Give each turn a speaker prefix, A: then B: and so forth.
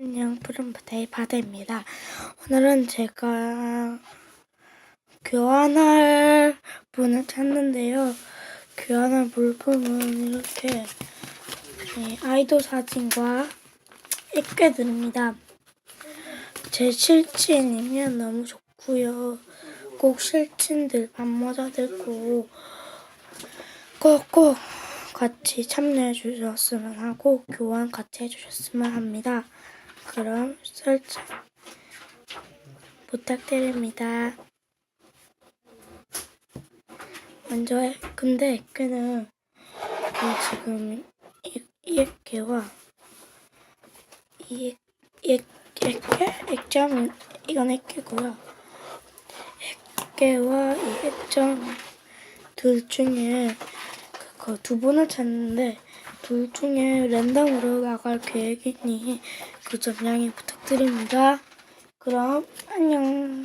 A: 안녕, 푸른 바다의 바다입니다. 오늘은 제가 교환할 분을 찾는데요. 교환할 물품은 이렇게 네, 아이돌 사진과 액괴들입니다. 제 실친이면 너무 좋고요. 꼭 실친들 밤모자들 꼭 꼭꼭 같이 참여해 주셨으면 하고 교환 같이 해 주셨으면 합니다. 그럼 설정 부탁드립니다. 먼저 해- 근데 액괴는 이 지금 이, 이 액괴와 이 액, 액, 액괴? 액점 이건 액괴고요. 액괴와 이 액점 둘 중에 그거 두 분을 찾는데 둘 중에 랜덤으로 나갈 계획이니 그 점 양해 부탁드립니다. 그럼 안녕.